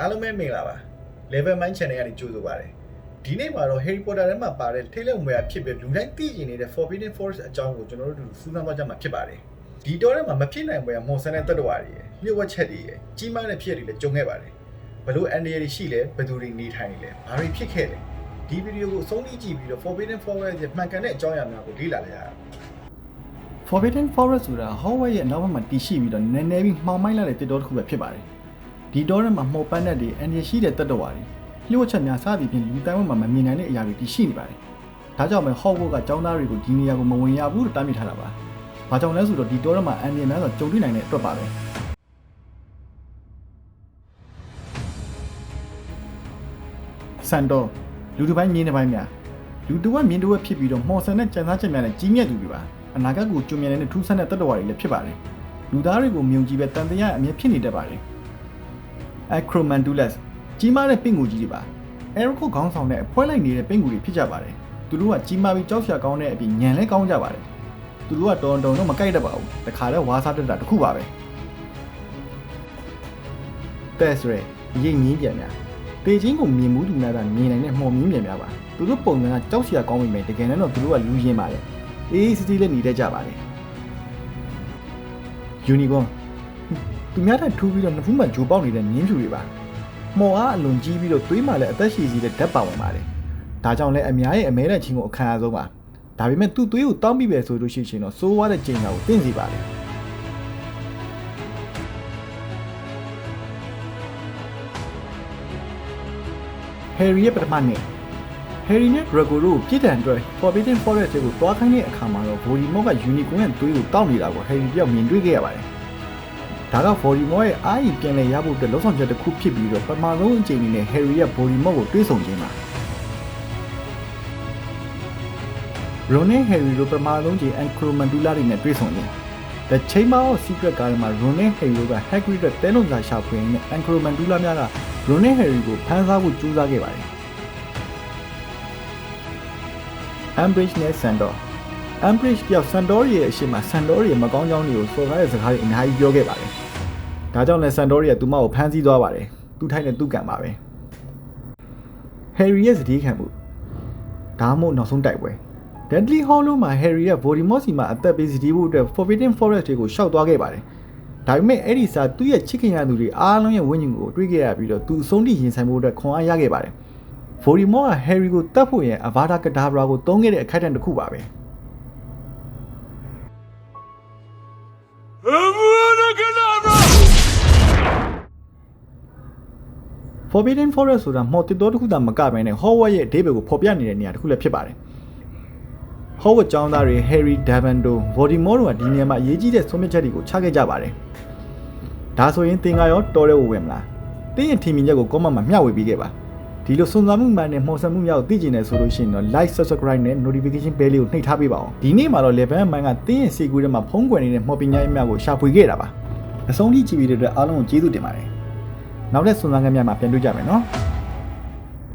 အားလုံးပဲမင်္ဂလာပါ Level Mind Channel ကနေကြိုဆိုပါရစေဒီနေ့မှာတော့ Harry Potter ထဲမှာပါတဲ့ထိတ်လန့်မွေရဖြစ်ပြီးလူတိုင်းသိကျင်နေတဲ့ Forbidden Forest အကြောင်းကိုကျွန်တော်တို့စူးစမ်းသွားကြမှာဖြစ်ပါတယ်ဒီတော့ထဲမှာမဖြစ်နိုင်မွေရမော်ဆန်တဲ့တတ္တဝါတွေရယ်လျှို့ဝှက်ချက်တွေရယ်ကြီးမားတဲ့ဖြစ်တွေလည်းကြုံခဲ့ပါတယ်ဘလို့အန်ဒီရီရှိလဲဘယ်သူတွေနေထိုင်နေလဲဘာတွေဖြစ်ခဲ့လဲဒီဗီဒီယိုကိုအဆုံးထိကြည့်ပြီးတော့ Forbidden Forest ရဲ့မှန်ကန်တဲ့အကြောင်းအရာများကိုလေ့လာလိုက်ရအောင် Forbidden Forest ဆိုတာ Hogwarts ရဲ့အနောက်ဘက်မှာတည်ရှိပြီးတော့နည်းနည်းပြီးမှောင်မိုင်းလာတဲ့တစ်တော်တစ်ခုပဲဖြစ်ပါတယ်။ ဒီတောထဲမှာမှော်ပန်းတဲ့တွေအန်ဒီရှိတဲ့တပ်တော်ဝါတွေလျှို့ဝှက်ချက်များစသည်ဖြင့်လူတိုင်းဘက်မှာမမြင်နိုင်တဲ့အရာတွေတည်ရှိနေပါတယ်။ဒါကြောင့်ပဲ Hogwarts ကကျောင်းသားတွေကိုဒီနေရာကိုမဝင်ရဘူးလို့တားမြစ်ထားတာပါ။ဘာကြောင့်လဲဆိုတော့ဒီတောထဲမှာအန်ဒီများဆိုကြုံတွေ့နိုင်တဲ့အတွက်ပါပဲ။ဆန်တော်လူတစ်ပိုင်းမြင်းတစ်ပိုင်းများလူတစ်ဝက်မြင်းတစ်ဝက်ဖြစ်ပြီးတော့မော်ဆန်တဲ့ကြံစားချက်များနဲ့ကြီးမြတ်သူတွေပါအနာဂတ်ကိုကြုံမြင်တဲ့ထူးဆန်းတဲ့တတ္တဝါတွေလည်းဖြစ်ပါတယ်လူသားတွေကိုမြုံကြည့်ပဲတန်တရားအမြင်ဖြစ်နေတတ်ပါတယ် Acromantulus ကြီးမားတဲ့ပင့်ကူကြီးတွေပါ Erico ခေါင်းဆောင်တဲ့ဖွဲလိုက်နေတဲ့ပင့်ကူတွေဖြစ်ကြပါတယ်သူတို့ကကြီးမားပြီးကြောက်ရွံ့ကောင်းတဲ့အပြင်ညံလဲကောင်းကြပါတယ်သူတို့ကတော်တော်တော့မကြိုက်တတ်ပါဘူးတခါလဲဝါစားတက်တာတစ်ခုပါပဲ Test ရဲအရေးငင်းပြန်များပေချင်းကိုမြင်မှုသူများကမြင်နိုင်တဲ့မှော်မြင်းပြန်များပါသူတို့ပုံစံကကြောက်စရာကောင်းပေမဲ့တကယ်တော့သူတို့ကလူရင်းပါတယ်အေးစစ်စစ်လေးနေတတ်ကြပါတယ် Unicorn သူများထပ်ထူးပြီးတော့နှစ်ဖူးမှဂျိုပေါက်နေတဲ့မြင်းဖြူတွေပါမော်အားအလွန်ကြီးပြီးတော့သွေးမှလည်းအသက်ရှည်စီတဲ့ဓာတ်ပါဝင်ပါတယ်ဒါကြောင့်လည်းအများရဲ့အမဲတဲ့ချင်းကိုအခမ်းအဆုံးပါဒါပေမဲ့သူ့သွေးကိုတောင်းပြီးပဲဆိုလို့ရှိရင်တော့စိုးဝါးတဲ့ချိန်တာကိုသိသိပါတယ် Harry ရဲ့ပထမနေ့ Harry နဲ့ Draco တို့ကိုပြည်တံအတွက် Forbidden Forest ကိုတွားခိုင်းတဲ့အခါမှာတော့ Voldemort က Unicorn ရဲ့သွေးကိုတောက်နေတာကို Harry တယောက်မြင်တွေ့ခဲ့ရပါတယ်။ ဒါက Voldemort ရဲ့အားကြီးပြန်လည်ရဖို့အတွက်လှုံ့ဆော်ချက်တစ်ခုဖြစ်ပြီးတော့ပထမဆုံးအကြိမ်အနေနဲ့ Harry ရဲ့ Voldemort ကိုတွေးဆုံခြင်းပါ။ Ron နဲ့ Harry တို့ပထမဆုံးကြိမ် Ancromantula တွေနဲ့တွေ့ဆုံခြင်း The Chamber of Secret ကားထဲမှာ Ron နဲ့ Harry တို့က Hagrid အတွက်တဲလုံးစာရှာဖွေရင်းနဲ့ Ancromantula များက Ron နဲ့ Harry ကိုဖမ်းဆီးဖို့ကြိုးစားခဲ့ပါတယ်။ Ambridge နဲ့ Sandor Ambridge တယောက် Sandor ရဲ့အရှိမ Sandor ရဲ့မကောင်းကြောင်းတွေကိုစော်ကားတဲ့စကားတွေအများကြီးပြောခဲ့ပါတယ်။ဒါကြောင့်လည်း Sandor ရဲ့သူမကိုဖမ်းဆီးသွားပါတယ်။သူထိုင်တဲ့သူ့ကံပါပဲ။ Harry ရဲ့စတိခံမှုဒါမှမဟုတ်နောက်ဆုံးတိုက်ပွဲ Deadly Hollow မှာ Harry ရဲ့ Voldemort စီမှာအသက်ပေးစတီးဖို့အတွက် Forbidden Forest တွေကိုရှောက်သွားခဲ့ပါတယ်။ဒါပေမဲ့အဲ့ဒီစာသူ့ရဲ့ချစ်ခင်ရသူတွေအားလုံးရဲ့ဝိညာဉ်ကိုတွေးခဲ့ရပြီးတော့သူအဆုံးထိရင်ဆိုင်ဖို့အတွက်ခွန်အားရခဲ့ပါတယ်။ Voldemort က Harry ကိုတတ်ဖို့ရန် Avada Kedavra ကိုသုံးခဲ့တဲ့အခိုက်အတန့်တစ်ခုပါပဲ။ Forbidden Forest ဆိုတာမော်တစ်တော်တစ်ခုသာမကဘဲနဲ့ Hogwarts ရဲ့အဓိပ္ပာယ်ကိုဖော်ပြနေတဲ့နေရာတစ်ခုလည်းဖြစ်ပါတယ်။ Hogwarts ကျောင်းသားတွေ Harry, Davando, Voldemort တို့ကဒီနေရာမှာအရေးကြီးတဲ့ဆုံးဖြတ်ချက်တွေကိုချခဲ့ကြပါတယ်။ဒါဆိုရင်သင်ကရောတော်ရဲဝဝင်မလား။တင်းရဲ့ထင်မြင်ချက်ကို comment မှာမျှဝေပေးခဲ့ပါ။ဒီလိုစွန်စားမှုမှန်တဲ့မှော်စံမှုများကိုသိကျင်တယ်ဆိုလို့ရှိရင်တော့ like subscribe နဲ့ notification bell လေးကိုနှိပ်ထားပေးပါအောင်။ဒီနေ့မှာတော့ level မိုင်းကတင်းရဲ့စေကူထဲမှာဖုံးကွယ်နေတဲ့မှော်ပညာရေးများကိုရှာဖွေခဲ့တာပါ။အဆုံးထိကြည့်ပြီးတဲ့အတွက်အားလုံးကိုကျေးဇူးတင်ပါတယ်။ နောက်တဲ့စွန်စားခန်းများမှာပြန်တွေ့ကြမယ်နော်။